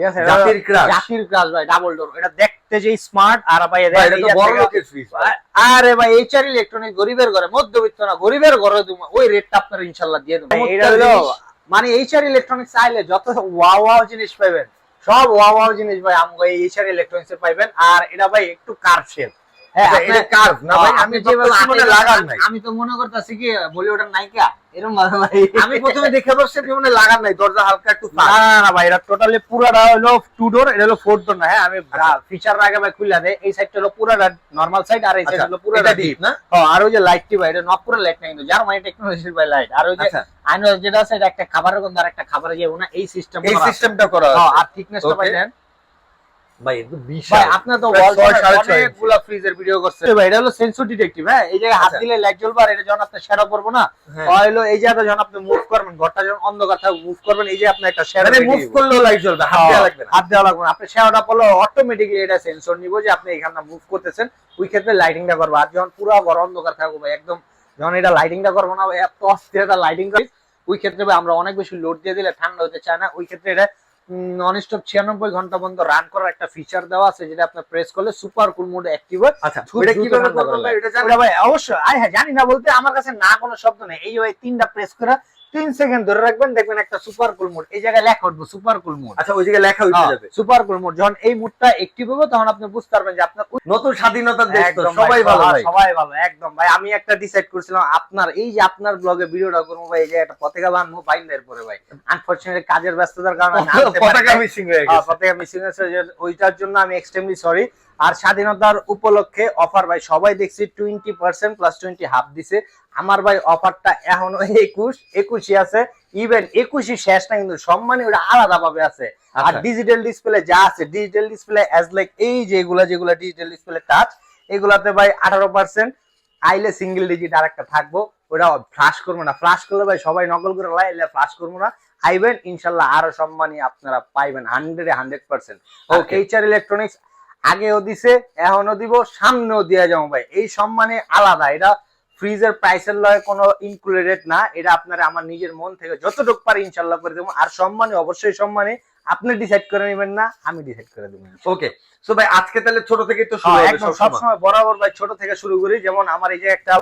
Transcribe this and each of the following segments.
ঠিক আছে? জাতির crush। জাতির ক্রাশ ভাই ডাবল ডোর এটা দেখতে যে স্মার্ট আর ভাই ভাই, এটা তো বড় লোকের ফ্রিজ আরে ভাই এইচআর ইলেকট্রনিক গরিবের ঘরে মধ্যবিত্ত না গরিবের ঘরে তুমি ওই রেটটা আপনার ইনশাল্লাহ দিয়ে দেবো। চমৎকার এটা হলো জিনিস। মানে এইচআর ইলেকট্রনিক চাইলে যত ওয়াও ওয়াও জিনিস পাবেন সব ওয়াও ওয়াও জিনিস ভাই আমগো এই এইচআর ইলেকট্রনিক্স এর পাইবেন। আর এটা ভাই একটু কার্ভ শেপ হ্যাঁ এটা আপনি- কার্ভ না ভাই আমি আপনি যেভাবে যেভাবে মনে হাতে লাগান নাই। আমি তো মনে করতেছি কি বলিউডের নায়িকা এরকম ভাই। আমি প্রথমে দেখে বসছি মনে লাগান নাই দরজা হালকা একটু না না, না ভাই এটা টোটালি পুরাটা হলো টু ডোর এটা হলো ফোর ডোর না হ্যাঁ আমি ফিচার আগে ভাই খুলে দেয় এই সাইডটা হলো পুরাটা নরমাল সাইড আর এই সাইড আচ্ছা, হলো পুরাটা ডিপ ডিপ না? আর ওই যে লাইটটি ভাই এটা লাইট না কিন্তু জার্মানি টেকনোলজির ভাই লাইট আর ওই যে আচ্ছা। যেটা আছে এটা একটা খাবারের গন্ধ আর একটা খাবারে যাব না এই সিস্টেম এই সিস্টেমটা করা আর থিকনেসটা ভাই দেন। ভাই বিশাল আপনি তো প্রায় ওয়াল ছয়, সাড়ে ছয় ইঞ্চি। অনেকগুলা ফ্রিজের ভিডিও করছেন ভাই এটা হলো সেন্সর ডিটেকটিভ হ্যাঁ এই জায়গায় হাত আচ্ছা। দিলে লাইট জ্বলবে আর এটা যখন আপনি শ্যাডো করব না হ্যাঁ। হলো এই জায়গাটা যখন আপনি মুভ করবেন ঘরটা যখন অন্ধকার থাকবে মুভ করবেন এই যে আপনি একটা শ্যাডো মানে মুভ করলেও লাইট জ্বলবে হাত দেওয়া লাগবে হাত দেওয়া লাগবে আপনি শ্যাওটা পড়লে অটোমেটিকলি এটা সেন্সর নিব যে আপনি এখানে মুভ করতেছেন ওই ক্ষেত্রে লাইটিংটা করব আর যখন পুরো ঘর অন্ধকার থাকব ভাই একদম যখন এটা লাইটিংটা করব না এত লাইটিং করি ওই ক্ষেত্রে আমরা অনেক বেশি লোড দিয়ে দিলে ঠান্ডা হতে চায় না ওই ক্ষেত্রে এটা নন স্টপ ছিয়ানব্বই ঘণ্টা পর্যন্ত রান করার একটা ফিচার দেওয়া আছে যেটা আপনি প্রেস করলে সুপার কুল মোড অ্যাক্টিভ হয় আচ্ছা এটা কীভাবে করবেন ভাই? এটা জানি ভাই অবশ্যই। আই হ্যাঁ জানি না বলতে আমার কাছে না কোনো শব্দ নেই। এই ভাই তিনটা প্রেস করে তিন সেকেন্ড ধরে রাখবেন দেখবেন একটা সুপার কুল মোড এই জায়গায় লেখা উঠবো সুপার কুল মোড আচ্ছা ওই জায়গায় লেখা উঠে যাবে। সুপার কুল মোড যখন এই মুডটা অ্যাক্টিভ হবে তখন আপনি বুঝতে পারবেন যে আপনার নতুন স্বাধীনতার দেশ তো সবাই ভালো ভাই। সবাই ভালো একদম ভাই। আমি একটা ডিসাইড করছিলাম আপনার এই যে আপনার ব্লগে ভিডিওটা করব ভাই এই যে একটা পতাকা বানবো পরে ভাই। আনফরচুনেটলি কাজের ব্যস্ততার কারণে পতাকা মিসিং হয়ে হ্যাঁ, গেছে। পতাকা মিসিং যে ওইটার জন্য আমি এক্সট্রিমলি সরি আর স্বাধীনতার উপলক্ষে অফার ভাই সবাই দেখছি twenty percent plus twenty half দিছে। আমার ভাই অফারটা এখনও একুশ একুশই আছে। ইভেন একুশই শেষ না কিন্তু সম্মানী ওটা আলাদা ভাবে আছে। আর আচ্ছা। ডিজিটাল ডিসপ্লে যা আছে ডিজিটাল ডিসপ্লে অ্যাজ লাইক এই যেগুলা যেগুলা ডিজিটাল ডিসপ্লে টাচ এগুলাতে ভাই আঠারো পার্সেন্ট আইলে সিঙ্গেল ডিজিট আর একটা থাকব ওটা ফ্লাশ করব না। ফ্লাশ করলে ভাই সবাই নকল করে লাইলে ফ্লাশ করব না। আইবেন ইনশাল্লাহ আরও সম্মানী আপনারা পাইবেন hundred hundred percent Okay. HR electronics আগেও দিছে এখনও দিব সামনেও দিয়ে যাব ভাই। এই সম্মানে আলাদা এটা ফ্রিজের প্রাইসের লয় কোনো ইনক্লুডেড না এটা আপনারা আমার নিজের মন থেকে যতটুকু পারি ইনশাল্লাহ করে দেবো। আর সম্মানে অবশ্যই সম্মানে আপনি ডিসাইড করে নেবেন না আমি ডিসাইড করে দেবো। ওকে সো ভাই আজকে তাহলে ছোট থেকে তো শুরু হ্যাঁ, হবে সবসময়। বরাবর ভাই ছোট থেকে শুরু করি। যেমন আমার এই যে একটা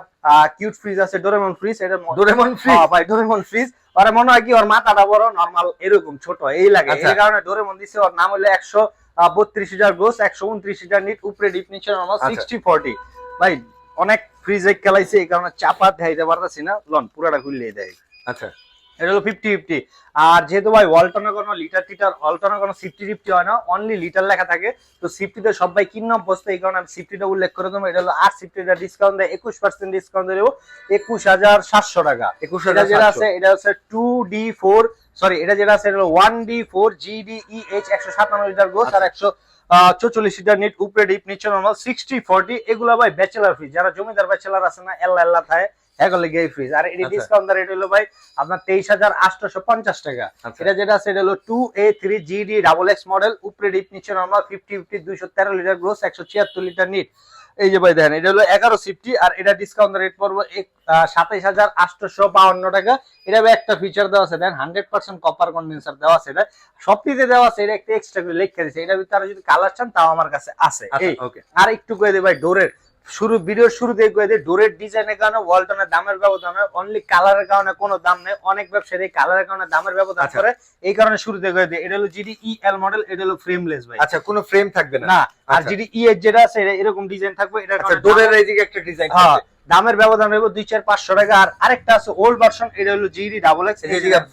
কিউট ফ্রিজ আছে ডোরেমন ফ্রিজ এটা ডোরেমন ফ্রি হ্যাঁ ভাই ডোরেমন ফ্রিজ ওর মনে হয় কি ওর মাথাটা বড় নরমাল এরকম ছোট এই লাগে। আচ্ছা। এই কারণে ডোরেমন দিছে ওর নাম হলো একশো বত্রিশ হাজার গোস একশো উনত্রিশ হাজার নিট উপরে ডিপ নিচে নর্মাল। সিক্সটি ফর্টি ভাই অনেক ফ্রিজে খেলাইছে এই কারণে চাপা দেয় পারতেছি না। লন পুরাটা খুললে দেয়। আচ্ছা। এটা হলো ফিফটি ফিফটি আর যেহেতু ভাই ওয়ালটনে কোনো লিটার টিটার ওয়ালটনে কোনো সিফটি টিফটি হয় না অনলি লিটার লেখা থাকে। তো সিফটিতে সবাই কিন্ন অভ্যস্ত এই কারণে আমি সিফটিটা উল্লেখ করে দেবো। এটা হলো আর সিফটিটা ডিসকাউন্ট দেয় একুশ পার্সেন্ট ডিসকাউন্ট দেবো। একুশ হাজার সাতশো টাকা। একুশ হাজার যেটা আছে এটা হচ্ছে টু ডি ফোর সরি এটা যেটা আছে এটা হলো one D four GD H একশো সাতান্ন লিটার গোস আর একশো চৌচল্লিশ লিটার নিট উপরে ডিপ নিচে নর্মাল সিক্সটি ফোরটি এগুলো ভাই ব্যাচেলার ফ্রিজ যারা জমিদার ব্যাচেলার আছে না এল্লা এল্লা এগুলো গিয়ে ফ্রিজ আর এটি আচ্ছা। ডিসকাউন্ট রেট হলো ভাই আপনার তেইশ হাজার আটশোশো পঞ্চাশ টাকা। আচ্ছা। এটা যেটা আছে এটা হলো two A three GD double X model উপরে ডিপ নিচে নর্মাল ফিফটি ফিফটি দুইশো তেরো লিটার গ্রোস একশো ছিয়াত্তর লিটার নিট এই যে ভাই দেখেন এটা হলো এগারো সিফটি আর এটা ডিসকাউন্ট রেট পড়ব সাতাইশ হাজার আটশোশো বাউন্ন টাকা। এটা একটা ফিচার দেওয়া আছে then hundred percent copper condenser দেওয়া আছে এটা সবটিতে দেওয়া আছে এটা একটা এক্সট্রা করে লেখা দিচ্ছে এটা ভিতরে যদি কালার চান তাও আমার কাছে আছে। আচ্ছা আর একটু করে দিই ভাই ডোরের শুরু ভিডিওর শুরুতে কয়ে দিই ডোরের ডিজাইনের কারণে ওয়ালটনের দামের ব্যবধান হয় অনলি কালারের কারণে কোনো দাম নেই অনেক ব্যবসায়ী এই কালারের কারণে দামের ব্যবধান আচ্ছা। করে এই কারণে শুরুতে কয়ে দিই এটা হলো জিডি ই এল মডেল এটা হলো ফ্রেমলেস ভাই আচ্ছা কোনো ফ্রেম থাকবে না আর আচ্ছা। জিডি ই এর যেটা আছে এরকম ডিজাইন থাকবে এটা ডোরের ডোরের এইদিকে একটা ডিজাইন হ্যাঁ দামের ব্যবধান রইব দুই চার পাঁচশো টাকা। আর আরেকটা আছে ওল্ড ভার্সন এটা হলো GD double X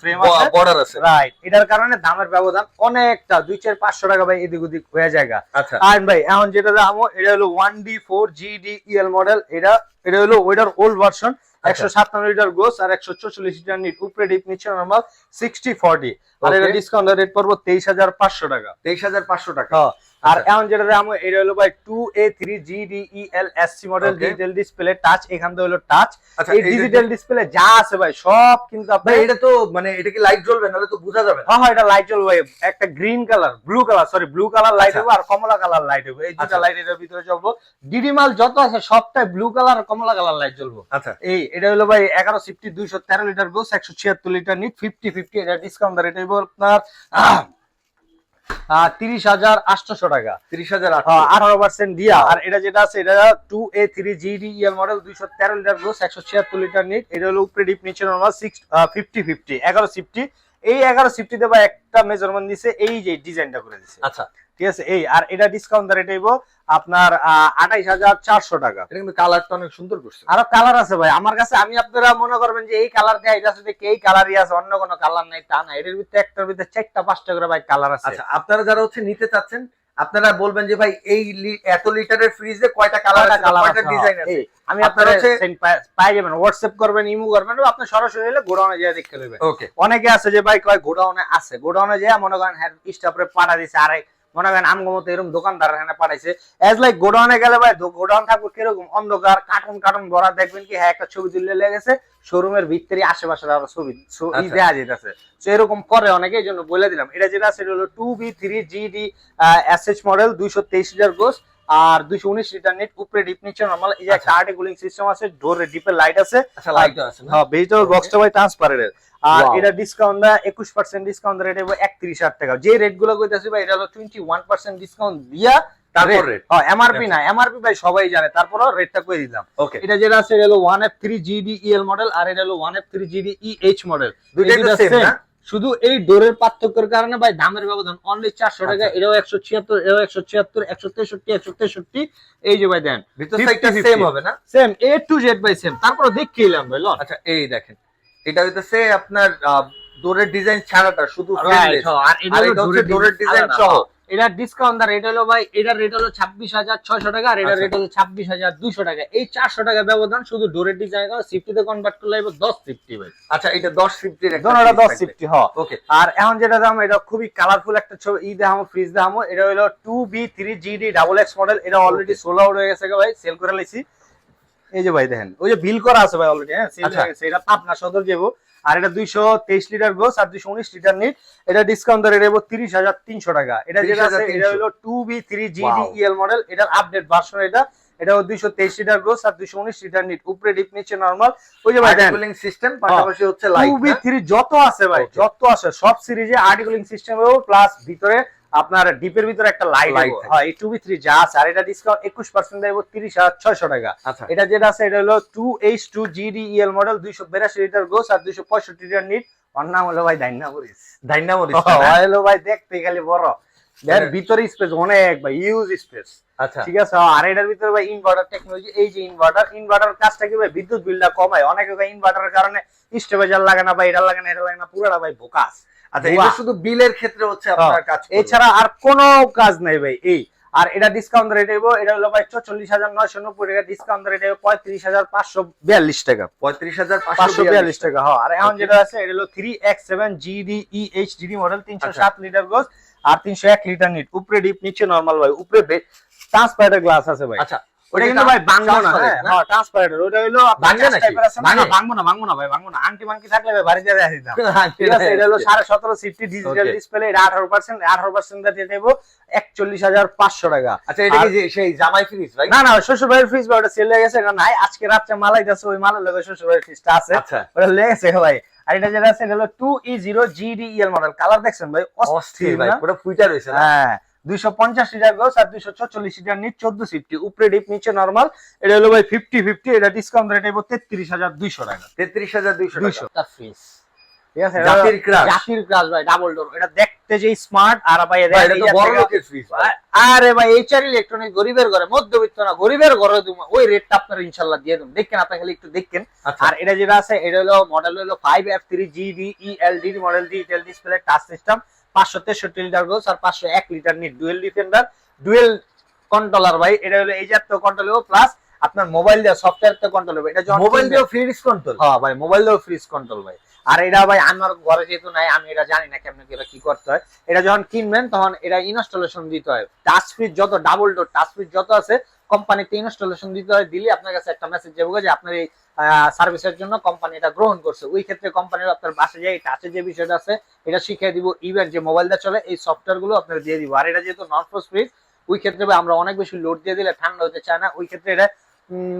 frame border আছে। রাইট এটার কারণে দামের ব্যবধান অনেকটা দুই চার পাঁচশো টাকা ভাই এদিক ওদিক হয়ে যায় আচ্ছা। আর ভাই এখন যেটা দাম এটা হলো one D four GD EL model এটা এটা হলো ওইটার ওল্ড ভার্সন একশো সাতান্ন লিটার গোস আর একশো চল্লিশ লিটার নিট উপরে ডিপ নিচে নর্মাল সিক্সটি ফর্টি আর এটা. ডিসকাউন্ট রেট পড়ব তেইশ হাজার পাঁচশো টাকা। তেইশ হাজার পাঁচশো টাকা। হ্যাঁ, আর আচ্ছা। এখন যেটা দাম এটা হলো ভাই two A three GD EL SC model. Digital display touch এখান থেকে হলো টাচ আচ্ছা এই ডিজিটাল ডিসপ্লে যা আছে ভাই সব কিন্তু আপনার এটা তো মানে এটা কি লাইট জ্বলবে নাহলে তো বোঝা যাবে হ্যাঁ হ্যাঁ এটা লাইট জ্বলবে ভাই। একটা green colour blue colour sorry blue colour light. হবে আর কমলা কালার লাইট হবে এই দুটা। লাইটের ভিতরে জ্বলবো ডিডি মাল যত আছে সবটাই ব্লু কালার আর কমলা কালার লাইট জ্বলবো আচ্ছা এই এটা হলো ভাই এগারো সিফটি দুইশো তেরো লিটার গোস একশো ছিয়াত্তর লিটার নিট ফিফটি ফিফটি এটা ডিসকাউন্ট রেট আপনার তিরিশ হাজার আটশোশো টাকা। তিরিশ হাজার আঠারো পার্সেন্ট দিয়া। আর এটা যেটা আছে এটা two A three GD year model দুইশো তেরো লিটার গ্রোস একশো ছিয়াত্তর লিটার নিট এটা হলো উপরে ডিপ নিচে নর্মাল সিক্স ফিফটি ফিফটি এগারো সিফটি এই এগারো সিফটিতে বা একটা মেজারমেন্ট দিছে এই যে ডিজাইনটা করে দিছে। আচ্ছা। ঠিক আছে? এই আর এটা ডিসকাউন্ট রেট এইব আপনার আঠাইশ হাজার চারশো টাকা। এটা কিন্তু কালারটা অনেক সুন্দর করছে। আরও কালার আছে ভাই। আমার কাছে আমি আপনারা মনে করবেন যে এই কালার দিয়ে এটা শুধু এই কালারই আছে অন্য কোনো কালার নাই তা না। এটার ভিতরে একটার ভিতরে চারটা পাঁচটা করে ভাই কালার আছে। আচ্ছা আপনারা যারা হচ্ছে নিতে চাচ্ছেন আপনারা বলবেন যে ভাই এই এত লিটারের ফ্রিজে কয়টা কালার কয়টা আছে কয়টা ডিজাইন হ্যাঁ। আছে? আমি আপনার হচ্ছে- পাই যাবেন হোয়াটসঅ্যাপ করবেন ইমো করবেন আপনি সরাসরি এলে গোডাউনে যাই দেখতে নেবেন। ওকে অনেকে আছে যে ভাই কয় গোডাউনে আছে। গোডাউনে যায় মনে করেন হ্যাঁ স্টাফরে পাঠা দিছে আরে মনে করেন আমগো মতো এরকম দোকানদার এখানে পাঠাইছে। এজ লাইক গোডাউনে গেলে ভাই গোডাউন থাকব কীরকম অন্ধকার কার্টুন কার্টুন ভরা দেখবেন কি হ্যাঁ একটা ছবি তুললে লেগেছে শোরুমের ভিতরে আশেপাশে আরও ছবি ছবি আচ্ছা। দেওয়া যেতেছে। তো এরকম করে অনেকে এই জন্য বলে দিলাম। এটা যেটা সেটা হলো two B three GD SH model দুইশো তেইশ হাজার গোস আর দুইশো উনিশ লিটার নেট উপরে ডিপ নিচে নর্মাল এই যে একটা আর্টি কুলিং সিস্টেম আছে ডোরে ডিপের লাইট আছে। আচ্ছা লাইট আছে হ্যাঁ ভেজিটেবল বক্সটা ভাই ট্রান্সপারেন্ট আর এটা ডিসকাউন্ট দেয় একুশ পার্সেন্ট ডিসকাউন্ট রেট হবে একত্রিশ হাজার টাকা। যে রেটগুলো কইতেছি ভাই এটা হলো টোয়েন্টি ওয়ান পার্সেন্ট ডিসকাউন্ট দিয়া তারপর রেট হ্যাঁ এমআরপি না এমআরপি ভাই সবাই জানে তারপরও রেটটা করে দিলাম। ওকে এটা যেটা আছে এটা হলো one F three GD EL model আর এটা হলো one F three GD EH model দুইটাই তো সেম না? শুধু এই ডোরের পার্থক্যের কারণে ভাই দামের ব্যবধান অনলি চারশো টাকা এরাও এটাও একশো ছিয়াত্তর এটাও একশো ছিয়াত্তর একশো তেষট্টি একশো তেষট্টি। এই যে ভাই দেন ভিতর 50, সাইডটা 50 সেম হবে না? Same A to Z by same তারপরে এলাম ভাই আচ্ছা এই দেখেন এটা হইতেছে আপনার ডোরের ডিজাইন ছাড়াটা শুধু আর এটা হচ্ছে ডোরের ডিজাইন সহ। এটার ডিসকাউন্ট দা এটা হলো ভাই এটার রেট হলো ছাব্বিশ হাজার ছয়শো টাকা আর এটার আচ্ছা। রেট হলো ছাব্বিশ হাজার দুইশো টাকা। এই চারশো টাকা ব্যবধান শুধু ডোরের ডিজাইন সিফটিতে কনভার্ট করলে হবে দশ সিফটি ভাই। আচ্ছা এটা 10 ফিফটির একটা দোনোটা দশ সিফটি হ ওকে আর এখন যেটা দাম এটা খুবই কালারফুল একটা ছবি ই দেখামো ফ্রিজ দেখামো এটা হলো two B three GD double X model এটা অলরেডি সোল আউট হয়ে গেছে ভাই সেল করে লাইছি এই যে ভাই দেখেন ওই যে বিল করা আছে ভাই অলরেডি হ্যাঁ? আচ্ছা। এটা পাবনা সদর যাব আর এটা দুইশো তেইশ লিটার গোস আর দুইশো উনিশ লিটার নিট। এটা ডিসকাউন্ট ধরে দেবো তিরিশ হাজার তিনশো টাকা। এটা যেটা আছে এটা হলো two B three GD EL model এটার আপডেট ভার্সন এটা। এটা দুইশো তেইশ লিটার গোস আর দুইশো উনিশ লিটার নিট। উপরে ডিপ নিচে নর্মাল ওই যে ভাই কুলিং সিস্টেম পাশাপাশি হচ্ছে টু লাইট বি থ্রি যত আছে ভাই যত আছে সব সিরিজে আর্টিকুলিং সিস্টেম প্লাস ভিতরে আপনার ডিপের ভিতরে একটা লাইট। হ্যাঁ টু বি থ্রি যা আছে আর এটা ডিসকাউন্ট একুশ পার্সেন্ট দেবো তিরিশ হাজার ছয়শো টাকা। আচ্ছা। এটা যেটা আছে এটা হলো two H two GD EL model দুইশো বিরাশি লিটার গোস আর দুইশো পঁয়ষট্টি লিটার নিট ওর নাম হলো ভাই ডাইনা মরিস ডাইনামো হলো ভাই দেখতে খালি বড়। এর হ্যাঁ। ভিতরে স্পেস অনেক ভাই ইউজ স্পেস আচ্ছা। ঠিক আছে? আর এটার ভিতরে ভাই ইনভার্টার টেকনোলজি এই যে ইনভার্টার ইনভার্টার কাজটা কি ভাই বিদ্যুৎ বিলটা কমায়। অনেকে ভাই ইনভার্টারের কারণে স্টেবিলাইজার লাগে না ভাই এটা লাগে না এটা লাগে না পুরোটা ভাই বোকাস। আচ্ছা বাহ। এটা শুধু বিলের ক্ষেত্রে হচ্ছে আপনার কাজ এছাড়া আর কোনো কাজ নাই ভাই এই। আর এটা ডিসকাউন্ট রেট হইব এটা হলো ভাই চল্লিশ হাজার নয়শো নব্বই টাকা ডিসকাউন্ট রেট হইব পঁয়ত্রিশ হাজার পাঁচশো বিয়াল্লিশ টাকা। পঁয়ত্রিশ হাজার পাঁচশো বিয়াল্লিশ টাকা হ্যাঁ আর এখন যেটা আছে এটা হলো three X seven GD E H DD model তিনশো আচ্ছা। সাত লিটার গোস আর তিনশো এক লিটার নিট উপরে ডিপ নিচে নর্মাল ভাই উপরে ট্রান্সপারেন্ট গ্লাস আছে ভাই। আচ্ছা ওটা কিন্তু ভাই ভাঙবো না হ্যাঁ? ট্রান্সপারেন্ট ওটা হলো ভাঙবে না, ভাঙে? না, ভাঙবো না ভাঙবো না ভাই ভাঙবো না। আংটি মাংটি থাকলে ভাই বাড়িতে দেওয়া দিতাম ঠিক আছে এটা হলো সাড়ে সতেরো সিফটি ডিজিটাল ডিসপ্লে এটা আঠারো পার্সেন্ট আঠারো পার্সেন্ট দিয়ে টাকা। আচ্ছা এটা কি সেই জামাই ফ্রিজ ভাই? না না শ্বশুর বাড়ির ফ্রিজ ভাই ওটা সেল হয়ে গেছে নাই। আজকে রাত্রে মালাই যাচ্ছে ওই মালের লগে শ্বশুর বাড়ির ফ্রিজটা আছে। আচ্ছা। ওটা লেগেছে ভাই। আর এটা যেটা আছে এটা হলো two E zero GD model colour দেখছেন ভাই? অস্থির ভাই? পুরো ফুইটা রয়েছে হ্যাঁ। দুইশো পঞ্চাশ লিটার গোস আর দুইশো চল্লিশ লিটার নিট চোদ্দ সিফটি উপরে ডিপ নিচে নর্মাল এটা হলো ভাই ফিফটি ফিফটি এটা ডিসকাউন্ট রেট হইব তেত্রিশ হাজার দুইশো টাকা। তেত্রিশ হাজার দুইশো দুইশো। ফ্রিজ ঠিক আছে এটা জাতির crush। জাতির ক্রাশ ভাই ডাবল ডোর এটা দেখতে যে স্মার্ট আর ভাই এটা তো বড় লোকের ফ্রিজ আরে ভাই এইচআর ইলেকট্রনিক গরিবের ঘরে মধ্যবিত্ত না গরিবের ঘরে ওই রেটটা আপনার ইনশাল্লাহ দিয়ে দেবো দেখেন আপনি খালি একটু দেখেন। আচ্ছা। আর এটা যেটা আছে এটা হলো মডেল হলো five F three GD ELD model digital display touch system পাঁচশো তেষট্টি লিটার গোস আর পাঁচশো এক litre net dual defender dual controller ভাই এটা হলো এই জাতীয় কন্ট্রোল প্লাস আপনার মোবাইল দিয়ে সফটওয়্যার তে কন্ট্রোল হবে এটা মোবাইল দিয়ে ফ্রিজ কন্ট্রোল হ্যাঁ ভাই মোবাইল দিয়েও ফ্রিজ কন্ট্রোল ভাই। আর এটা ভাই আমার ঘরে যেহেতু নাই আমি এটা জানি না কেমন এটা কি করতে হয়। এটা যখন কিনবেন তখন এটা ইনস্টলেশন দিতে হয়। টাচ ফ্রিজ যত ডাবল ডোর টাচ ফ্রিজ যত আছে কোম্পানিতে ইনস্টলেশন দিতে হয় দিলে আপনার কাছে একটা মেসেজ যাবে যে আপনার এই সার্ভিসের জন্য কোম্পানি এটা গ্রহণ করছে। ওই ক্ষেত্রে কোম্পানির আপনার বাসে যে টাচে যে বিষয়টা আছে এটা শিখিয়ে দিব। ইভেন যে মোবাইলটা চলে এই সফটওয়্যারগুলো আপনার দিয়ে দিব। আর এটা যেহেতু নন ফ্রোজ ফ্রিজ ওই ক্ষেত্রে আমরা অনেক বেশি লোড দিয়ে দিলে ঠান্ডা হতে চায় না। ওই ক্ষেত্রে এটা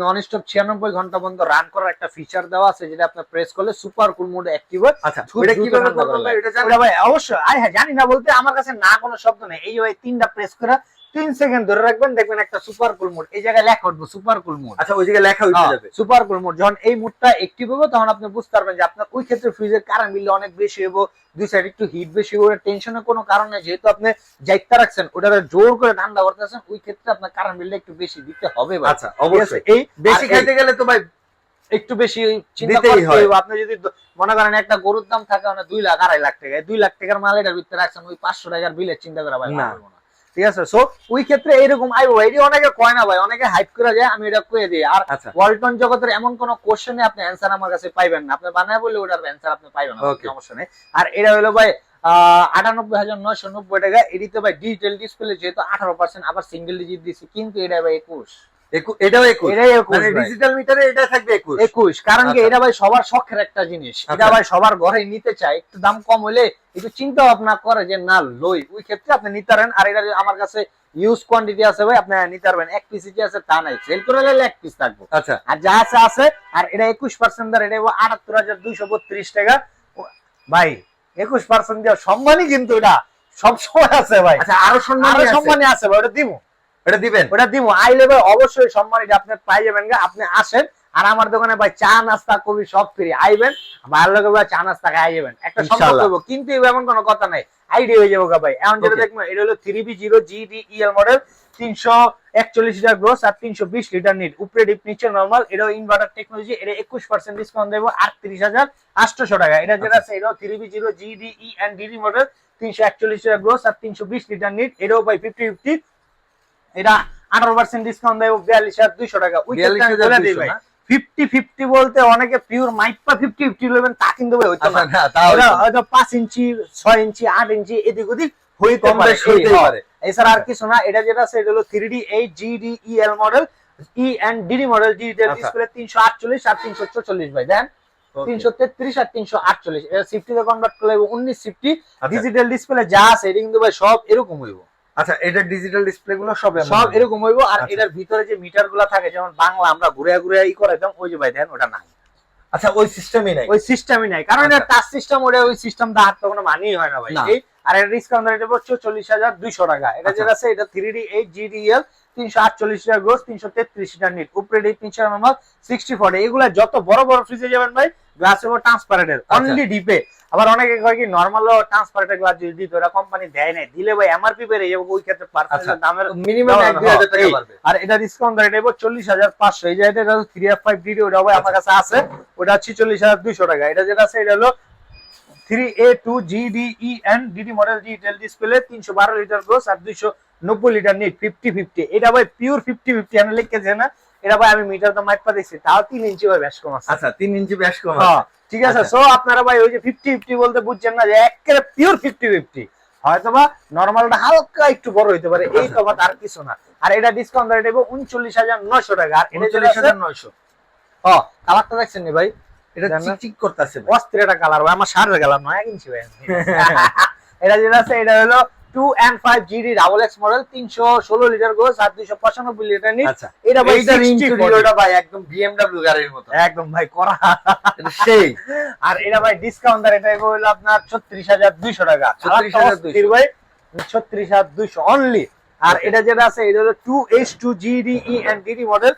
নন স্টপ ছিয়ানব্বই ঘণ্টা পর্যন্ত রান করার একটা ফিচার দেওয়া আছে যেটা আপনার প্রেস করলে সুপার কুল মোড অ্যাক্টিভ হয় আচ্ছা কীভাবে ঠান্ডা করবেন করা ভাই? অবশ্যই। আয় হ্যাঁ জানি না বলতে আমার কাছে না কোনো শব্দ নেই। এই ভাই তিনটা প্রেস করে তিন সেকেন্ড ধরে রাখবেন দেখবেন একটা সুপার কুল মোড এই জায়গায় লেখা উঠবো সুপার কুল মোড আচ্ছা ওই জায়গায় লেখা উঠে যাবে। সুপার কুল মোড যখন এই মুডটা অ্যাক্টিভ হবে তখন আপনি বুঝতে পারবেন যে আপনার ওই ক্ষেত্রে ফ্রিজের কারেন্ট বিল অনেক বেশি হব দুই সাইড একটু হিট বেশি হবে টেনশনের কোনো কারণে যেহেতু আপনি যাইতে রাখছেন ওটারে জোর করে ঠান্ডা করতেছেন ওই ক্ষেত্রে আপনার কারেন্ট বিলটা একটু বেশি দিতে হবে আচ্ছা অবশ্যই। এই বেশি খাইতে গেলে তো ভাই একটু বেশি চিন্তা করতে হবে। আপনি যদি মনে করেন একটা গরুর দাম থাকে মানে দুই লাখ আড়াই লাখ টাকা দুই লাখ টাকার মাল এটার ভিতরে রাখছেন ওই পাঁচশো টাকার বিলের চিন্তা করা ভাই না। ঠিক আছে? সো ওই ক্ষেত্রে এইরকম আই এটি অনেকে কয় না ভাই অনেকে হাইপ করে যায় আমি এটা কয়ে দিই। আর আচ্ছা। ওয়ালটন জগতের এমন কোন কোশ্চেনে আপনি অ্যান্সার আমার কাছে পাইবেন না। আপনি বানায় বলে ওটার অ্যান্সার আপনি পাইবেন না সমস্যা নেই। আর এটা হলো ভাই আহ আটানব্বই হাজার নয়শো নব্বই টাকা। এটিতে ভাই ডিজিটাল ডিসপ্লে যেহেতু আঠারো পার্সেন্ট আবার সিঙ্গেল ডিজিট দিচ্ছে কিন্তু এটা ভাই একুশ। একু- এটাও একুশ। এটাই মানে ডিজিটাল মিটারে এটা থাকবে একুশ। একুশ কারণ কি। এটা ভাই সবার শখের একটা জিনিস। এটা। ভাই সবার ঘরে নিতে চায় একটু দাম কম হলে একটু চিন্তা ভাবনা করে যে না লই। ওই ক্ষেত্রে আপনি নিতে পারেন। আর এটা আমার কাছে ইউজ কোয়ান্টিটি আছে ভাই আপনি নিতে পারবেন। এক পিস যে আছে তা নাই। সেল করে নিলে এক পিস থাকব। আচ্ছা। আর যা আছে আছে। আর এটা একুশ পার্সেন্ট দর এটা আটাত্তর হাজার দুইশো বত্রিশ টাকা। ভাই একুশ পার্সেন্ট দেওয়া সম্মানই কিন্তু এটা সবসময় আছে ভাই। আচ্ছা আরও সম্মান আরও সম্মানই আছে ভাই ওটা দিব এটা দিবেন? ওটা দিব আইলে ভাই অবশ্যই সম্মানিত আপনি পাই যাবেন গা আপনি আসেন। আর আমার দোকানে ভাই চা নাস্তা কবি সব ফ্রি আইবেন ভালো লাগে ভাই চা নাস্তা খাই যাবেন একটা ইনশাআল্লাহ। হইবো কিন্তু এমন কোনো কথা নাই। আইডিয়া হয়ে যাব ভাই। এখন যেটা. দেখবেন এটা হলো three B zero GD EL model তিনশো একচল্লিশ লিটার গ্রোস আর তিনশো বিশ লিটার নিট উপরে ডিপ নিচে নর্মাল এটাও ইনভার্টার টেকনোলজি এটা একুশ পার্সেন্ট ডিসকাউন্ট দেবো আটত্রিশ হাজার আটশোশো টাকা। এটা যেটা আছে এটাও three B zero GD E and DD model তিনশো একচল্লিশ লিটার গ্রোস আর তিনশো বিশ লিটার নিট এটাও ভাই ফিফটি ফিফটি এটা আঠারো পার্সেন্ট ডিসকাউন্ট দেবো বিয়াল্লিশ হাজার দুইশো টাকা। ভাই ফিফটি ফিফটি বলতে অনেকে পিওর মাইপা ফিফটি ফিফটি নেবেন তা কিন্তু আচ্ছা, হয়তো পাঁচ ইঞ্চি ছয় ইঞ্চি আট ইঞ্চি এদিক ওদিক কম পারে। হ্যাঁ। পারে। এছাড়া আর কিছু না এটা যেটা আছে এটা হলো three D eight GD EL model E DD model digital. Display তিনশো আটচল্লিশ আর তিনশো চল্লিশ ভাই দেন। তিনশো তেত্রিশ আর তিনশো আটচল্লিশ। এটা সিফটিতে কনভার্ট করলে উনিশ সিফটি। ডিজিটাল ডিসপ্লে যা আছে এটা কিন্তু ভাই সব এরকম হইব। আচ্ছা এটা ডিজিটাল ডিসপ্লে গুলো সব সব এরকম হইব আর আচ্ছা। এটার ভিতরে যে মিটারগুলা থাকে যেমন বাংলা আমরা ঘুরে ঘুরে ই করে একদম ওই যে ভাই দেন ওটা নাই আচ্ছা ওই সিস্টেমই নাই ওই সিস্টেমই নাই কারণ এটা। টাচ সিস্টেম ওটা ওই সিস্টেম দা হাত তো কোনো মানেই হয় না ভাই আর এটা ডিসকাউন্ট রেট হচ্ছে চল্লিশ হাজার দুইশো টাকা। এটা। যেটা আছে এটা থ্রি ডি এইট জিডিএল তিনশো আটচল্লিশ টাকা গ্রোস তিনশো তেত্রিশ টাকা নিট। উপরে ডিপ তিনশো নর্মাল সিক্সটি ফোর্টি এগুলা যত বড় বড় ফ্রিজে যাবেন ভাই গ্লাস এবং ট্রান্সপারেন্টের। অনলি ডিপে আবার অনেকে কয় কি নর্মাল ট্রান্সপারেন্টের গ্লাস যদি দিত ওরা কোম্পানি দেয় নাই। দিলে ভাই এমআরপি বেড়ে যাবে ওই ক্ষেত্রে। পার্সেন্টের দামের মিনিমাম এক দুই হাজার টাকা এই, পারবে আর এটা ডিসকাউন্ট রেট হাজার পাঁচশো। এই যে এটা থ্রি এফ ফাইভ ডিডি ওটা ভাই আমার কাছে আছে। ওটা ছিচল্লিশ হাজার দুইশো টাকা। এটা যেটা আছে এটা হলো three A two GDE N DD model digital display তিনশো বারো লিটার গ্রোস আর দুইশো নব্বই লিটার নিট ফিফটি ফিফটি এটা ভাই পিওর ফিফটি ফিফটি লিখেছে না? এটা ভাই আমি মিটার মাইপা তাও তিন ইঞ্চি ভাই কম আছে। আচ্ছা তিন ইঞ্চি বেশ কম হ্যাঁ, ঠিক আছে আচ্ছা। সো আপনারা ভাই ওই যে ফিফটি ফিফটি বলতে বুঝছেন না যে একেবারে পিওর ফিফটি ফিফটি হয়তো বা নর্মালটা হালকা একটু বড় হইতে পারে এই আচ্ছা। তফাৎ আর কিছু না। আর এটা ডিসকাউন্ট রেট উনচল্লিশ হাজার নয়শো টাকা। আর উনচল্লিশ হাজার নয়শো। কালারটা দেখছেন ভাই? এটা চিকচিক করতেছে অস্থির একটা কালার ভাই আমার সারের গেলাম নয় এক ভাই। এটা যেটা আছে এটা হলো two and five GD double X model তিনশো ষোলো লিটার গোস আর দুইশো পঁচানব্বই লিটার নিট আচ্ছা এটা ভাই এইটার 60 ইন্টেরিয়রটা ভাই একদম বিএমডব্লিউ গাড়ির মতো। একদম ভাই করা সেই। আর এটা ভাই ডিসকাউন্ট এটা হলো আপনার ছত্রিশ হাজার দুইশো টাকা। 36,200 অস্থির ভাই ছত্রিশ হাজার দুইশো অনলি আর এটা যেটা আছে এটা হলো two H two DD model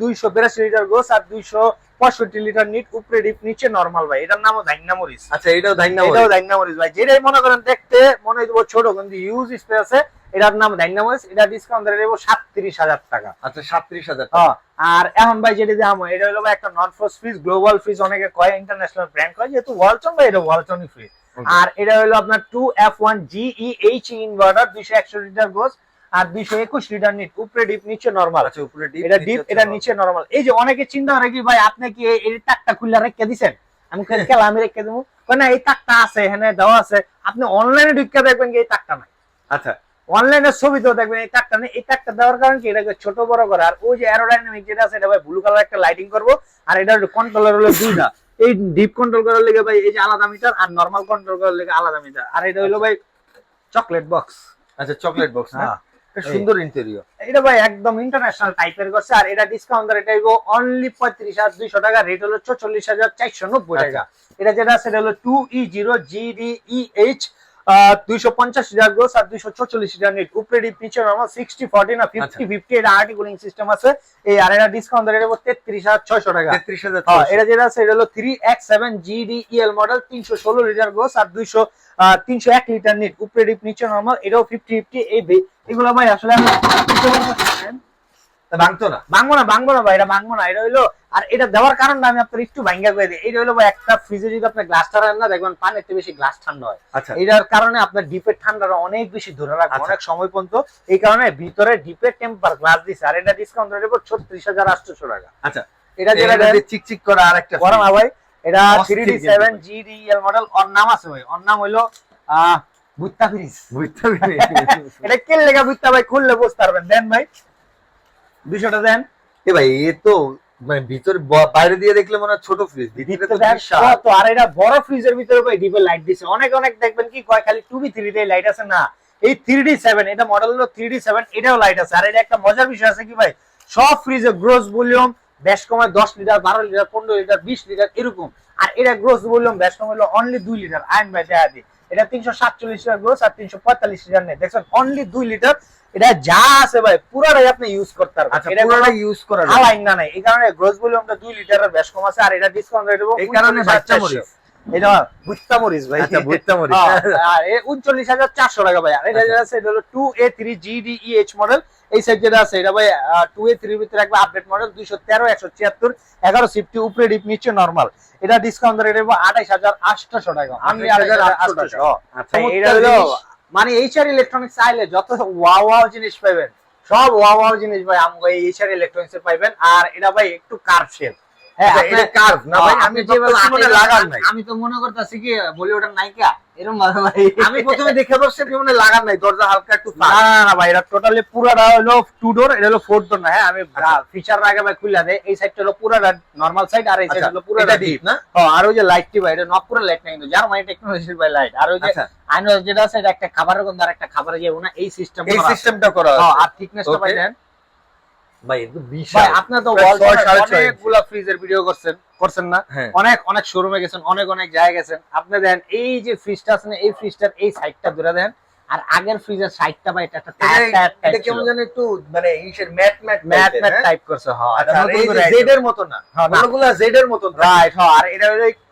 দুইশো বিরাশি লিটার গোস আর দুইশো পঁয়ষট্টি লিটার নিট উপরে ডিপ নিচে নর্মাল ভাই। এটার নামও ধান্না মরিস আচ্ছা এটাও ধাইনা এটাও ধান্না মরিস ভাই। যেটাই মনে করেন দেখতে মনে হইব ছোট কিন্তু ইউজ স্পেস আছে এটার নাম ধান্না মরিস এটা ডিসকাউন্ট দিয়ে দেবো সাতত্রিশ হাজার টাকা। আচ্ছা সাতত্রিশ হাজার হ্যাঁ, আর এখন ভাই যেটা দাম এটা হলো একটা non frost fridge global fridge অনেকে কয় ইন্টারন্যাশনাল ব্র্যান্ড কয় যেহেতু ওয়ালটন ভাই এটা ওয়ালটনই ফ্রিজ আর এটা হলো আপনার two F one GE H inverter দুইশো একশো লিটার গোস আর দুইশো একুশ লিটার নিট উপরে ডিপ নিচে নর্মাল আচ্ছা উপরে ডিপ এটা ডিপ এটা নিচে নর্মাল এই যে অনেকে চিন্তা করে কি ভাই আপনি কি এই- খুলে রেখে দিছেন? আমি আমি রেখে দেবো। না এই তাকটা আছে এখানে দেওয়া আছে। আপনি অনলাইনে ঢুকে দেখবেন কি এই তাকটা নাই। আচ্ছা। অনলাইনে ছবিতেও দেখবেন এই তাকটা নেই। এই তাকটা দেওয়ার কারণ কি এটাকে ছোট বড় করে। আর ওই যে অ্যারোডাইনামিক যেটা আছে এটা ভাই ব্লু কালার একটা লাইটিং করব। আর এটা কন্ট্রোলার হলো দুইটা। এই ডিপ কন্ট্রোল করার লেগে ভাই এই যে আলাদা মিটার আর নর্মাল কন্ট্রোল করার লেগে আলাদা মিটার আর এটা হলো ভাই চকলেট বক্স আচ্ছা চকলেট বক্স না সুন্দর ইন্টেরিয়র এটা ভাই একদম ইন্টারন্যাশনাল টাইপের করছে আর এটা ডিসকাউন্ট এটা অনলি পঁয়ত্রিশ হাজার দুইশো টাকা রেট হলো চল্লিশ হাজার চারশো নব্বই টাকা। এটা যেটা আছে এটা হলো two E zero GD E H দুইশো পঞ্চাশ হাজার গ্রোস আর দুইশো চল্লিশ হাজার নেট। উপরে ডিপ নিচে নর্মাল সিক্সটি ফর্টি না ফিফটি ফিফটি এটা সিস্টেম আছে। এই আর এটা ডিসকাউন্ট তেত্রিশ হাজার ছয়শো টাকা। তেত্রিশ হাজার হ্যাঁ, এটা যেটা আছে এটা হলো three X seven GD EL model তিনশো ষোলো লিটার গোস আর দুইশো তিনশো এক লিটার নিট উপরে ডিপ নিচে নর্মাল এটাও ফিফটি ফিফটি এই এগুলো ভাই আসলে ভাঙতো না। ভাঙবো না ভাঙবো না ভাই এটা ভাঙবো না এটা হইল আর এটা দেওয়ার কারণটা আমি আপনার একটু ভাঙ্গা করে দিই। এটা হলো একটা ফ্রিজে যদি আপনি গ্লাসটা রাখেন না দেখবেন পানির চেয়ে বেশি গ্লাস ঠান্ডা হয়। আচ্ছা। এটার কারণে আপনার ডিপের ঠান্ডাটা অনেক বেশি ধরে রাখবে আচ্ছা। অনেক সময় পর্যন্ত। এই কারণে ভিতরে ডিপের টেম্পার গ্লাস দিছে আর এটা ডিসকাউন্ট রেট ছত্রিশ হাজার আটশোশো টাকা। আচ্ছা। এটা যেটা চিকচিক করা আরেকটা বড় না ভাই এটা three D seven. GDL model ওর নাম আছে ভাই ওর নাম হইল আহ বুত্তা ফ্রিজ। এটা কে লেখা বুত্তা ভাই খুললে বুঝতে পারবেন। দেন ভাই বিষয়টা দেন। এ ভাই এ তো মানে ভিতরে বাইরে দিয়ে দেখলে মনে হয় ছোট ফ্রিজ ভিতরে তো আর এটা বড় ফ্রিজের ভিতরে ভাই ডিপের লাইট দিছে। অনেক অনেক দেখবেন কি কয় খালি টু বি থ্রি তে লাইট আছে। না এই থ্রি ডি সেভেন এটা মডেল হলো থ্রি ডি সেভেন এটাও লাইট আছে। আর এটা একটা মজার বিষয় আছে কি ভাই সব ফ্রিজে গ্রোস ভলিউম বেশ কমায় দশ লিটার বারো লিটার পনেরো লিটার বিশ লিটার এরকম। আর এটা গ্রোস ভলিউম বেশ কম হলো অনলি দুই লিটার আইন ভাই দেখা দিই এটা তিনশো সাতচল্লিশ লিটার গ্রোস আর তিনশো পঁয়তাল্লিশ লিটার নেই দেখছেন অনলি দুই লিটার এটা যা আছে ভাই পুরাটাই আপনি ইউজ করতে পারবেন। আচ্ছা পুরোটা ইউজ করা। আলাইন না নাই এই কারণে গ্রোস ভলিউমটা দুই লিটারের বেশ কম আছে আর এটা ডিসকাউন্ট রেট এই কারণে বাচ্চা মরিচ। এটা ভুট্টা মরিচ ভাই। আচ্ছা বুঝতে পারি হ্যাঁ, আর এ উনচল্লিশ হাজার চারশো টাকা ভাই। আর এটা যেটা আছে এটা হলো two A three GD EH model এই সাইড যেটা আছে এটা ভাই টু এ থ্রির ভিতরে একবার আপডেট মডেল দুইশো তেরো একশো ছিয়াত্তর এগারো সিফটি উপরে ডিপ নিচে নর্মাল এটা ডিসকাউন্ট রেট হাজার আটশো টাকা। আটশো টাকা। আচ্ছা এটা এটা হলো মানে এইচআর ইলেকট্রনিক্স চাইলে যত ওয়াও ওয়াও জিনিস পাইবেন সব ওয়াও ওয়াও জিনিস ভাই আমগো এই এইচআর ইলেকট্রনিক্স এ পাইবেন। আর এটা ভাই একটু কার্ভ শেপ হ্যাঁ এটা কার্ভ না ভাই আমি যেভাবে মনে লাগান আমি তো মনে করতেছি কি বলিউডের নায়িকা এরকম ভাবে আমি প্রথমে দেখে বসছে মনে লাগান নাই দরজা হালকা একটু না না, না ভাই এটা টোটালি পুরাটা হলো টু ডোর এটা হলো ফোর ডোর না হ্যাঁ আমি আচ্ছা। ফিচার আগে ভাই খুলে দেয় এই সাইডটা হলো পুরাটা নরমাল সাইড আর এই সাইড আচ্ছা, হলো পুরাটা ডিপ ডিপ না? আর ওই যে লাইটটি ভাই এটা নপুরা লাইট না কিন্তু। জার্মানি টেকনোলজির ভাই লাইট আর ওই যে আচ্ছা। যেটা আছে এটা একটা খাবারের গন্ধ আর একটা খাবারে যাব না এই সিস্টেম এই সিস্টেমটা করা আর থিকনেসটা ভাই দেন। ভাই একটু ভাই বিশাল আপনি তো প্রায় বলছেন ছয়, সাড়ে ছয় ইঞ্চি। অনেকগুলা ফ্রিজের ভিডিও করছেন করছেন না? হ্যাঁ। অনেক অনেক শোরুমে গেছেন অনেক অনেক জায়গায় গেছেন। আপনি দেন এই যে ফ্রিজটা আছে এই ফ্রিজটার এই সাইডটা ধরে দেন আর আগের ফ্রিজের সাইডটা বা এটা একটা কেমন জানি একটু মানে ইসের matte matte matte matte type করছে হ্যাঁ এটা আর নতুন এই করে জেড এর মতো না হ্যাঁ, জেড এর মতো রাইট হ্যাঁ আর এটা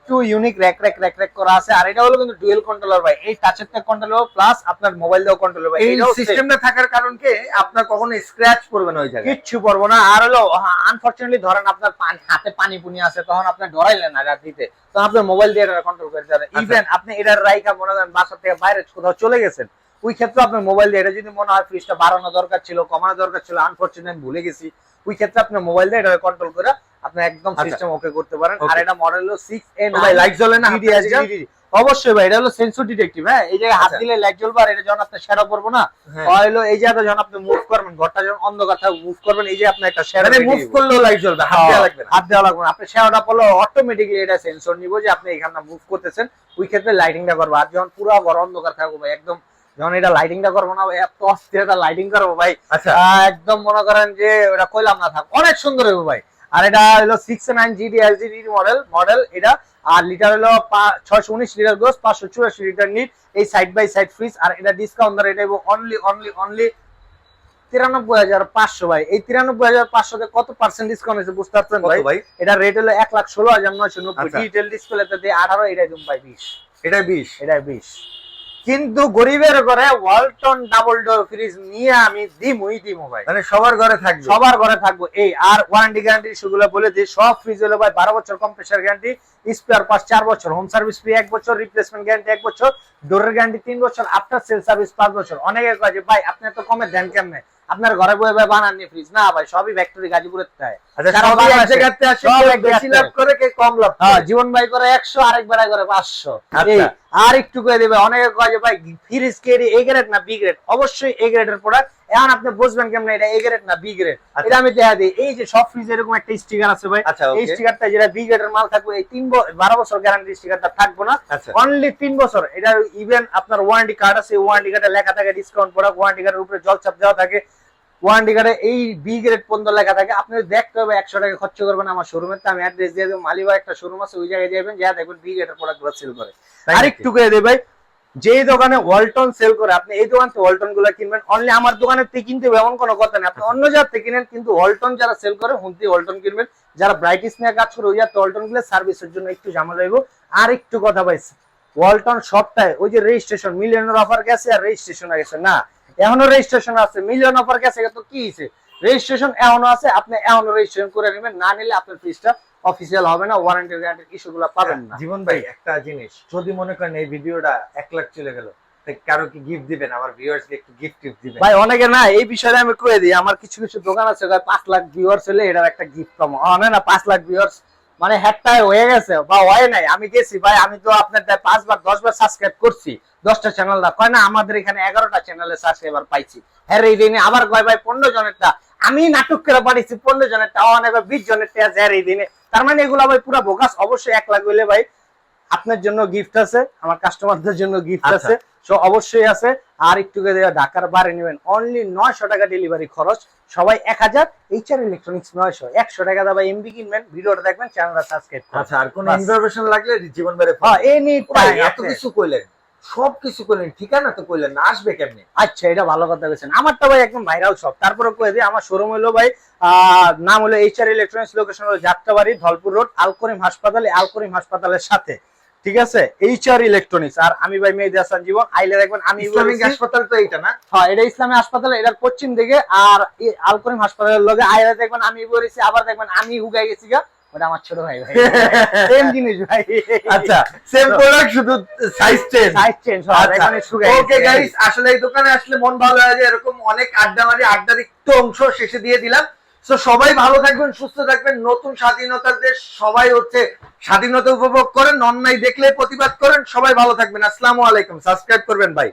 একটু unique rack rack rack rack করা আছে। আর এটা হলো কিন্তু ডুয়েল কন্ট্রোলার ভাই। এই টাচের থেকে কন্ট্রোলার প্লাস আপনার মোবাইল দিয়েও কন্ট্রোলার ভাই। এই সিস্টেমটা থাকার কারণ কি? আপনার কখনো স্ক্র্যাচ পড়বে না ওই জায়গায়। কিচ্ছু পারব না। আর হলো আনফরচুনেটলি ধরেন আপনার পানি হাতে পানি পুনি আছে তখন আপনি ডরাইলেন না রাত্রিতে। তখন আপনার মোবাইল দিয়ে এটা কন্ট্রোল করে দেন। আচ্ছা। ইভেন আপনি এটার রাইখা মনে করেন বাসা থেকে বাইরে কোথাও চলে গেছেন ওই ক্ষেত্রে আপনার মোবাইল দিয়ে এটা যদি মনে হয় ফ্রিজটা বাড়ানো দরকার ছিল কমানো দরকার ছিল আনফরচুনেট ভুলে গেছি ওই ক্ষেত্রে আপনার মোবাইল দিয়ে এটা কন্ট্রোল করে আপনি একদম আচ্ছা। সিস্টেম ওকে করতে পারেন। আর এটা মডেল হলো ভাই লাইট জ্বলে না? অবশ্যই ভাই এটা হলো সেন্সর ডিটেকটিভ হ্যাঁ? এই জায়গায় হাত আচ্ছা। দিলে লাইট জ্বলবে আর এটা যখন আপনি শ্যাডো পড়ব না হ্যাঁ। হলো এই জায়গাটা যখন আপনি মুভ করবেন ঘরটা যখন অন্ধকার থাকবে মুভ করবেন এই যে আপনি একটা শ্যাডো মানে মুভ করলেও লাইট জ্বলবে হাত দেওয়া লাগবে হাত দেওয়া লাগবে না। আপনি শ্যাডোটা পড়লে অটোমেটিকলি এটা সেন্সর নিব যে আপনি এখানে মুভ করতেছেন ওই ক্ষেত্রে লাইটিংটা করব। আর যখন পুরো ঘর অন্ধকার থাকব ভাই একদম যখন এটা লাইটিংটা করব না ভাই এত অস্থির একটা লাইটিং করব ভাই আচ্ছা। একদম মনে করেন যে ওটা কইলাম না থাক। অনেক সুন্দর হবে ভাই। আর এটা হলো six nine GD LGD model model এটা আর লিটার হলো ছয়শো উনিশ লিটার গোস পাঁচশো চুরাশি লিটার নিট এই সাইড বাই সাইড ফ্রিজ আর এটা ডিসকাউন্ট দর এটা অনলি অনলি অনলি তিরানব্বই হাজার পাঁচশো ভাই। এই তিরানব্বই হাজার পাঁচশোতে কত পার্সেন্ট ডিসকাউন্ট হয়েছে বুঝতে পারছেন ভাই? ভাই? এটা রেট হলো এক লাখ ষোলো হাজার নয়শো নব্বই। আচ্ছা। ডিজিটাল ডিসপ্লেতে দিয়ে আঠারো এটাই তুমি ভাই বিশ। এটা 20 এটা বিশ। কিন্তু গরিবের ঘরে ওয়ালটন ডাবল ডোর ফ্রিজ নিয়ে আমি দিমুই দিমু ভাই। মানে সবার ঘরে থাকবে? সবার ঘরে থাকব। এই আর ওয়ারেন্টি গ্যারান্টি সেগুলো বলে দিই সব ফ্রিজ হলো ভাই বারো বছর কম্প্রেসার গ্যারান্টি স্পেয়ার পাস চার বছর হোম সার্ভিস ফ্রি এক বছর রিপ্লেসমেন্ট গ্যারান্টি এক বছর ডোরের গ্যারান্টি তিন বছর আফটার সেল সার্ভিস পাঁচ বছর। অনেকে কয় যে ভাই আপনি এত কমে দেন কেমনে? আপনার ঘরে বয়ে বানাননি ফ্রিজ না ভাই সবই ফ্যাক্টরি গাজীপুরের তাই আচ্ছা হ্যাঁ করে। জীবন ভাই করে একশো আরেক করে পাঁচশো। আচ্ছা। আর একটু করে দেবে অনেকে কয় যে ভাই ফ্রিজ কে এই গ্রেড না বি গ্রেড অবশ্যই এ গ্রেডের প্রোডাক্ট এখন আপনি বুঝবেন কেমন এটা এ গ্রেড না বি গ্রেড আচ্ছা। এটা আমি দেখা দিই। এই যে সব ফ্রিজ এরকম একটা স্টিকার আছে ভাই এই স্টিকারটা যেটা বি গ্রেডের মাল থাকবে এই তিন বারো বছর গ্যারান্টি স্টিকারটা থাকব না। অনলি তিন বছর। এটা ইভেন আপনার ওয়ারেন্টি কার্ড আছে ওয়ারেন্টি কার্ডে লেখা থাকে ডিসকাউন্ট প্রোডাক্ট ওয়ারেন্টি কার্ডের উপরে জলছাপ দেওয়া থাকে। ওয়ারেন্টি কার্ডে এই বি গ্রেড পর্যন্ত লেখা থাকে। আপনি দেখতে হবে একশো টাকা খরচ করবেন আমার শোরুমের তো আমি অ্যাড্রেস দিয়ে দেবো। মালিবা একটা শোরুম আছে ওই জায়গায় যাবেন যা দেখবেন বি গ্রেডের প্রোডাক্টগুলো সেল করে আরেকটু? করে দেবে ভাই যেই দোকানে ওয়ালটন সেল করে আপনি এই দোকান থেকে ওয়ালটনগুলো কিনবেন। অনলি আমার দোকানের থেকে কিনতে হবে এমন কোনো কথা নেই। আপনি অন্য জায়গা থেকে কিনেন কিন্তু ওয়ালটন যারা সেল করে হুন্তি ওয়ালটন কিনবেন। যারা ব্রাইটিস নিয়ে কাজ করে ওই জায়গা ওয়ালটনগুলো সার্ভিসের জন্য একটু ঝামেলা হইব। আর একটু কথা পাইছি ওয়ালটন সবটাই ওই যে রেজিস্ট্রেশন মিলিয়নের অফার গেছে আর রেজিস্ট্রেশন গেছে। না এখনও রেজিস্ট্রেশন আছে। মিলিয়ন অফার গেছে তো কি হয়েছে? রেজিস্ট্রেশন এখনও আছে আপনি এখনও রেজিস্ট্রেশন করে নেবেন। না নিলে আপনার ফিসটা অফিসিয়াল হবে না ওয়ারেন্টি গ্যারান্টি ইস্যুগুলো পাবেন না। জীবন ভাই একটা জিনিস যদি মনে করেন এই ভিডিওটা এক লাখ চলে গেল কারও কি গিফট দিবেন? আমার ভিউয়ার্স একটু গিফট টিপ দিবেন। ভাই অনেকে না এই বিষয়ে আমি কয়ে দিই আমার কিছু কিছু দোকান আছে ভাই পাঁচ লাখ ভিউয়ার্স হলে এটার একটা গিফট পাবো। অনে না পাঁচ লাখ ভিউয়ার্স মানে হ্যাটটাই হয়ে গেছে বা হয় নাই। আমি গেছি ভাই আমি তো আপনার পাঁচবার দশবার সাবস্ক্রাইব করছি। দশটা চ্যানেল দা কয় না আমাদের এখানে এগারোটা চ্যানেলে সাবস্ক্রাইবার পাইছি। হ্যাঁ এই দিনে আবার কয় ভাই পনেরো জনেরটা। আমি নাটক করে পাঠিয়েছি পনেরো জনেরটা অনেক বিশ জনের টা হ্যাঁ এই দিনে। তার মানে এগুলো ভাই পুরো বোকাস। অবশ্যই এক লাখ হইলে ভাই আপনার জন্য গিফট আছে আমার কাস্টমারদের জন্য গিফট আচ্ছা। আছে। সো অবশ্যই আছে। আর একটু ঢাকার বারে নেবেন। অনলি নয়শো টাকা ডেলিভারি খরচ। সবাই এক হাজার। এইচআর ইলেকট্রনিক্স নয়শো। একশো টাকা দাবা এমবি কিনবেন ভিডিওটা দেখবেন চ্যানেলটা সাবস্ক্রাইব আচ্ছা আর কোন। ইনফরমেশন লাগলে জীবন ভাই হ্যাঁ এনি ভাই এত কিছু কইলেন। সব কিছু কইলেন ঠিকানা তো কইলেন না আসবে কেমনে? আচ্ছা এটা ভালো কথা বলছেন। আমারটা ভাই একদম ভাইরাল শপ তারপরে কয়ে দিই আমার শোরুম হলো ভাই আহ, নাম হলো এইচআর ইলেকট্রনিক্স লোকেশন হলো যাত্রাবাড়ি ধলপুর রোড আলকরিম হাসপাতাল আলকরিম হাসপাতালের সাথে। ঠিক আছে? এইচআর ইলেকট্রনিক্স আর আমি ভাই মেহেদি হাসান জীবন। আইলে দেখবেন আমি ইসলামিক হাসপাতাল তো এইটা না? হ্যাঁ এটা ইসলামী হাসপাতাল এটার পশ্চিম দিকে। আর এই আলকরিম হাসপাতালের লগে আইরা দেখবেন আমি বলেছি আবার দেখবেন আমি হুগাই গেছি গা। ওটা আমার ছোট ভাই ভাই। সেম জিনিস ভাই। আচ্ছা সেম প্রোডাক্ট শুধু size change size change okay guys আসলে এই দোকানে আসলে মন ভালো হয়ে যায় এরকম অনেক আড্ডা মারি আড্ডার একটু অংশ শেষে দিয়ে দিলাম। তো সবাই ভালো থাকবেন, সুস্থ থাকবেন। নতুন স্বাধীনতার দেশ সবাই হচ্ছে স্বাধীনতা উপভোগ করেন, অন্যায় দেখলে প্রতিবাদ করেন। সবাই ভালো থাকবেন। আসসালামু আলাইকুম। সাবস্ক্রাইব করবেন ভাই